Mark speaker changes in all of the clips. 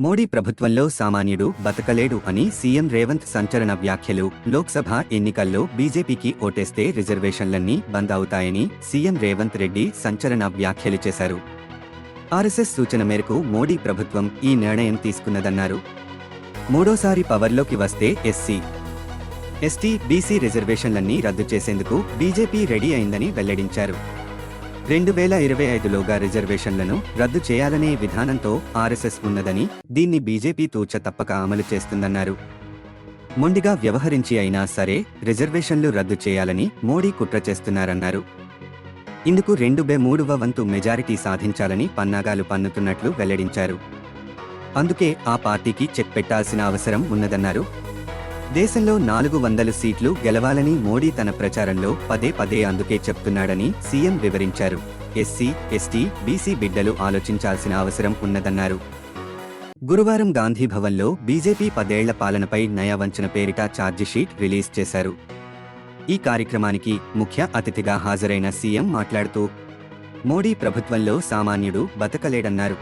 Speaker 1: మోడీ ప్రభుత్వంలో సామాన్యుడు బతకలేడు అని సీఎం రేవంత్ సంచలన వ్యాఖ్యలు. లోక్సభ ఎన్నికల్లో బీజేపీకి ఓటేస్తే రిజర్వేషన్లన్నీ బంద్ అవుతాయని సీఎం రేవంత్ రెడ్డి సంచలన వ్యాఖ్యలు చేశారు. ఆర్ఎస్ఎస్ సూచన మేరకు మోడీ ప్రభుత్వం ఈ నిర్ణయం తీసుకున్నదన్నారు. మూడోసారి పవర్లోకి వస్తే ఎస్సీ ఎస్టీ బీసీ రిజర్వేషన్లన్నీ రద్దు చేసేందుకు బీజేపీ రెడీ అయిందని వెల్లడించారు. రెండు వేల ఇరవై ఐదులోగా రిజర్వేషన్లను రద్దు చేయాలనే విధానంతో ఆర్ఎస్ఎస్ ఉన్నదని దీన్ని బీజేపీ తూచ తప్పక అమలు చేస్తుందన్నారు. మొండిగా వ్యవహరించి అయినా సరే రిజర్వేషన్లు రద్దు చేయాలని మోడీ కుట్ర చేస్తున్నారన్నారు. ఇందుకు రెండు బే మూడవ వంతు మెజారిటీ సాధించాలని పన్నాగాలు పన్నుతున్నట్లు వెల్లడించారు. అందుకే ఆ పార్టీకి చెక్ పెట్టాల్సిన అవసరం ఉన్నదన్నారు దేశంలో నాలుగు వందల సీట్లు గెలవాలని మోడీ తన ప్రచారంలో పదే పదే అందుకే చెప్తున్నాడని సీఎం వివరించారు. ఎస్సీ ఎస్టీ బీసీ బిడ్డలు ఆలోచించాల్సిన అవసరం ఉన్నదన్నారు. గురువారం గాంధీ భవన్లో బీజేపీ పదేళ్ళ పాలనపై నయావంచన పేరిట ఛార్జిషీట్ రిలీజ్ చేశారు. ఈ కార్యక్రమానికి ముఖ్య అతిథిగా హాజరైన సీఎం మాట్లాడుతూ మోడీ ప్రభుత్వంలో సామాన్యుడు బతకలేడన్నారు.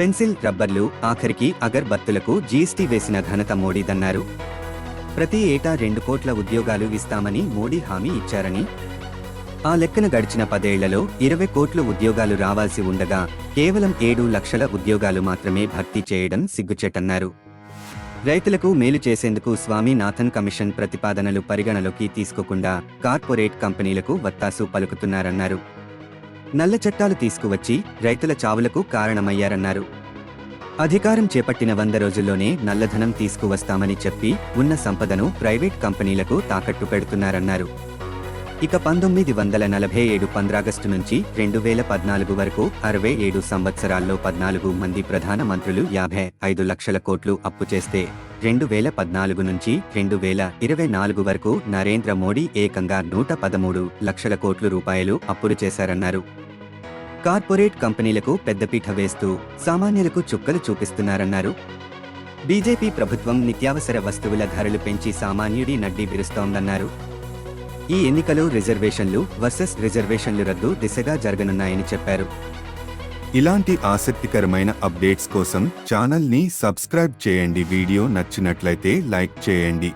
Speaker 1: పెన్సిల్ రబ్బర్లు ఆఖరికి అగర్బత్తులకు జీఎస్టీ వేసిన ఘనత మోడీదన్నారు. ప్రతి ఏటా రెండు కోట్ల ఉద్యోగాలు ఇస్తామని మోడీ హామీ ఇచ్చారని. ఆ లెక్కన గడిచిన పదేళ్ళలో ఇరవై కోట్ల ఉద్యోగాలు రావాల్సి ఉండగా కేవలం ఏడు లక్షల ఉద్యోగాలు మాత్రమే భర్తీ చేయడం సిగ్గుచేటన్నారు. రైతులకు మేలు చేసేందుకు స్వామినాథన్ కమిషన్ ప్రతిపాదనలు పరిగణలోకి తీసుకోకుండా కార్పొరేట్ కంపెనీలకు వత్తాసు పలుకుతున్నారన్నారు. నల్ల చట్టాలు తీసుకువచ్చి రైతుల చావులకు కారణమయ్యారన్నారు. అధికారం చేపట్టిన వంద రోజుల్లోనే నల్లధనం తీసుకువస్తామని చెప్పి ఉన్న సంపదను ప్రైవేట్ కంపెనీలకు తాకట్టు పెడుతున్నారన్నారు. ఇక పంతొమ్మిది వందల నలభై ఏడు పంద్రాగస్టు నుంచి రెండు వేల పద్నాలుగు వరకు అరవై ఏడు సంవత్సరాల్లో పద్నాలుగు మంది ప్రధాన మంత్రులు యాభై ఐదు లక్షల కోట్లు అప్పు చేస్తే రెండు వేల పద్నాలుగు నుంచి రెండు వేల ఇరవై నాలుగు వరకు నరేంద్ర మోడీ ఏకంగా నూట పదమూడు లక్షల కోట్ల రూపాయలు అప్పులు చేశారన్నారు. కార్పొరేట్ కంపెనీలకు పెద్దపీట వేస్తూ సామాన్యులకు చుక్కలు చూపిస్తున్నారన్నారు. బీజేపీ ప్రభుత్వం నిత్యావసర వస్తువుల ధరలు పెంచి సామాన్యుడి నడ్డి విరుస్తోందన్నారు. ఈ ఎన్నికలు రిజర్వేషన్లు వర్సెస్ రిజర్వేషన్లు రద్దు దిశగా జరగనున్నాయని చెప్పారు.
Speaker 2: ఇలాంటి ఆసక్తికరమైన అప్డేట్స్ కోసం ఛానల్ని సబ్స్క్రైబ్ చేయండి. వీడియో నచ్చినట్లయితే లైక్ చేయండి.